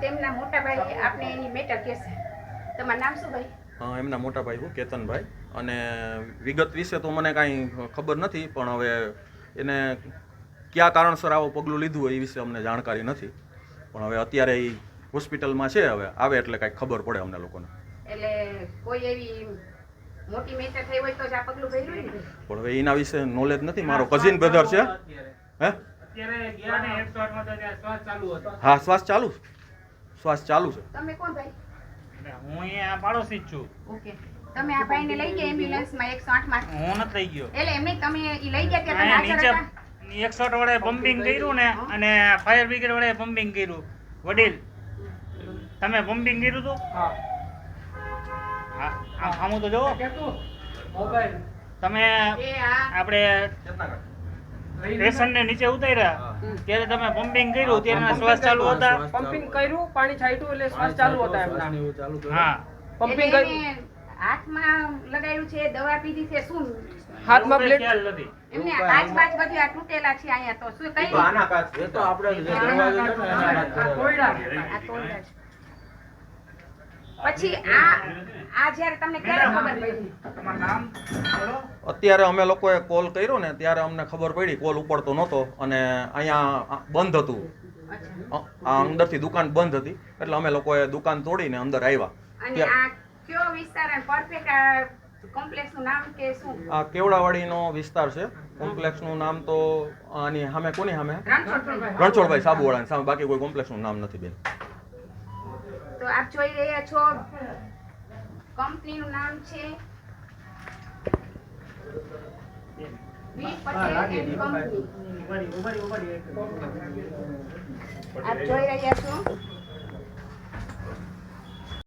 તેમના મોટા ભાઈ આપને એની મેટર કહેશે. તમારું નામ શું ભાઈ? એમના મોટા ભાઈ હું કેતનભાઈ. અને વિગત વિશે તો મને કાંઈ ખબર નથી પણ હવે એને કયા કારણસર આવો પગલું લીધું હોય એ વિશે અમને જાણકારી નથી. પણ હવે અત્યારે એ હોસ્પિટલમાં છે હવે આવે એટલે કાંઈક ખબર પડે અમને લોકોને. એટલે કોઈ એવી મોટી મેટર થઈ હોય તો જ આ પગલું ભર્યું હોય પણ હવે એના વિશે નોલેજ નથી. મારો કઝિન બ્રધર છે. હે? અત્યારે ગયા ને એકસો આઠમાં તો ત્યાં શ્વાસ ચાલુ હતો. હા શ્વાસ ચાલુ શ્વાસ ચાલુ છે. તમે કોણ ભાઈ? એટલે હું અહીંયા પાડોશી જ છું. ઓકે. તમે આ ભાઈને લઈ ગયા એમ્બ્યુલન્સમાં એકસો આઠમાં હું નથી લઈ ગયો. એટલે એમને તમે ઈ લઈ ગયા ત્યારે તમે નીચે એકસો વડે બમ્પિંગ કર્યું ને અને ફાયર બ્રિગેડ વડે પમ્પિંગ કર્યું. વડીલ તમે પમ્પિંગ કર્યું હતું? હા. આમ સામું તો જોવો તમે એ આ ને નીચે ઉતાર્યા. ત્યારે તમે પમ્પિંગ કર્યું ત્યારે શ્વાસ ચાલુ હતા. પમ્પિંગ કર્યું પાણી છાંટ્યું એટલે શ્વાસ ચાલુ હતા એમના. હા. પમ્પિંગ કર્યું. હાથમાં લગાડ્યું છે દવા પીધી છે શું? હાથમાં બ્લેડ ખ્યાલ નથી. એમને કાચ બાચ બધી આ તૂટેલા છે અહીંયા તો. શું કઈ? એ તો આપણે દરવાજો છે. પછી આ આ જ્યારે તમને ક્યારે ખબર પડી? તમારું નામ બોલો. અત્યારે અમે લોકોએ કોલ કર્યો ને ત્યારે અમને ખબર પડી કોલ ઉપડતો નહોતો અને અહીંયા બંધ હતું. આ અંદરથી દુકાન બંધ હતી એટલે અમે લોકોએ દુકાન તોડીને અંદર આવ્યા. આ કેવડાવાડીનો વિસ્તાર છે. કોમ્પ્લેક્સનું નામ તો આની સામે કોની સામે. રણછોડભાઈ. સાબુવાળાની સામે બાકી કોઈ કોમ્પ્લેક્સનું નામ નથી બેન. તો આપ જોઈ રહ્યા છો કંપનીનું નામ છે આપ જોઈ રહ્યા છો?